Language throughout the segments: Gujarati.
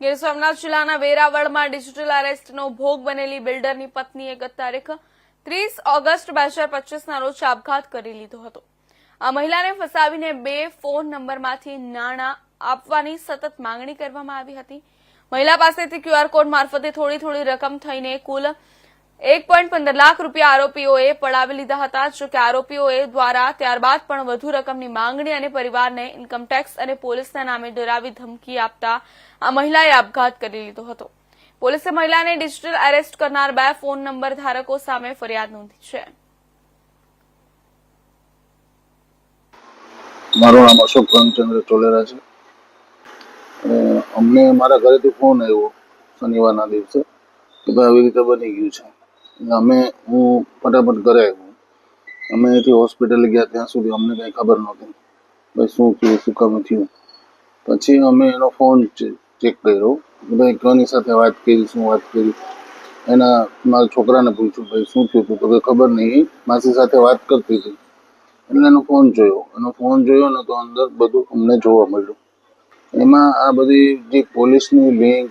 ગીર સોમનાથ જિલ્લાના વેરાવળમાં ડિજિટલ અરેસ્ટનો ભોગ બનેલી બિલ્ડરની પત્નીએ ગત તારીખ ત્રીસ ઓગસ્ટ બે હજાર પચીસના રોજ આપઘાત કરી લીધો હતો. આ મહિલાને ફસાવીને બે ફોન નંબરમાંથી નાણાં આપવાની સતત માંગણી કરવામાં આવી હતી. મહિલા પાસેથી ક્યુઆર કોડ મારફતે થોડી થોડી રકમ થઈને કુલ એક પોઈન્ટ પંદર લાખ રૂપિયા આરોપીઓએ પડાવી લીધા હતા. જો કે આરોપીઓએ દ્વારા ત્યારબાદ પણ વધુ રકમની માંગણી અને પરિવારને ઇન્કમટેક્સ અને પોલીસના નામે ડરાવી ધમકી આપતા આ મહિલાએ આપઘાત કરી લીધો હતો. પોલીસે મહિલાને ડિજિટલ એરેસ્ટ કરનાર બે ફોન નંબર ધારકો સામે ફરિયાદ નોંધી છે. મારું નામ અશોક પ્રેમચંદ્ર ટોલેરા છે. અમને મારા ઘરેથી ફોન આવ્યો શનિવારના દિવસે કે ભાઈ આવી રીતે બની ગયું છે. અમે, હું ફટાફટ ઘરે આવ્યો. અમે અહીંથી હોસ્પિટલે ગયા, ત્યાં સુધી અમને કંઈ ખબર નહોતી. ભાઈ, શું થયું, શું કામ થયું? પછી અમે એનો ફોન ચેક કર્યો. ભાઈ, કોની સાથે વાત કરી, શું વાત કરી? એના મારા છોકરાને પૂછ્યું, ભાઈ, શું થયું હતું તો કે ખબર નહીં. માસી સાથે વાત કરતી હતી. એટલે એનો ફોન જોયો. એનો ફોન જોયો ને તો અંદર બધું અમને જોવા મળ્યું. એમાં આ બધી જે પોલીસની લિંક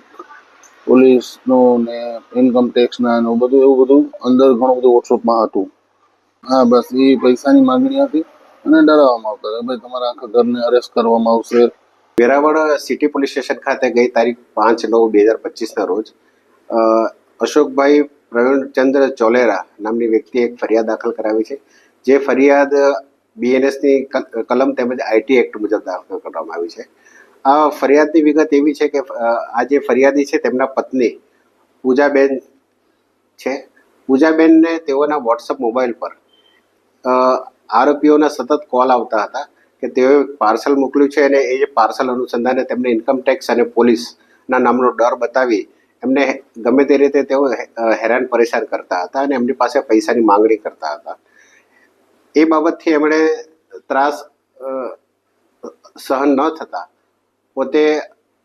પોલીસનું ને ઇન્કમ ટેક્સના બધું, એવું બધું અંદર ઘણું બધું વોટ્સઅપમાં હતું. હા, બસ એ પૈસાની માંગણી હતી અને ડરાવવામાં આવતા હતા. ભાઈ, તમારા આખા ઘરને અરેસ્ટ કરવામાં આવશે. વેરાવળ સિટી પોલીસ સ્ટેશન ખાતે ગઈ તારીખ પાંચ નવ બે હજાર પચીસના રોજ અશોકભાઈ પ્રવીણચંદ્ર ચોલેરા નામની વ્યક્તિએ એક ફરિયાદ દાખલ કરાવી છે, જે ફરિયાદ બીએનએસની કલમ તેમજ આઈટી એક્ટ મુજબ દાખલ કરવામાં આવી છે. આ ફરિયાદની વિગત એવી છે કે આ જે ફરિયાદી છે તેમના પત્ની પૂજાબેન છે. પૂજાબેનને તેઓના વોટ્સઅપ મોબાઈલ પર આરોપીઓના સતત કોલ આવતા હતા કે તેઓએ પાર્સલ મોકલ્યું છે અને એ જે પાર્સલ અનુસંધાને તેમને ઇન્કમ ટેક્સ અને પોલીસના નામનો ડર બતાવી એમને ગમે તે રીતે તેઓ હેરાન પરેશાન કરતા હતા અને એમની પાસે પૈસાની માંગણી કરતા હતા. એ બાબતથી એમણે ત્રાસ સહન ન થતા પોતે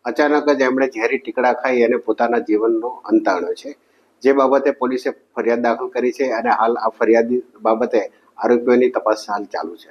અચાનક જ એમણે ઝેરી ટીકડા ખાઈ અને પોતાના જીવનનો અંત આણ્યો છે. જે બાબતે પોલીસે ફરિયાદ દાખલ કરી છે અને હાલ આ ફરિયાદી બાબતે આરોપીઓની તપાસ હાલ ચાલુ છે.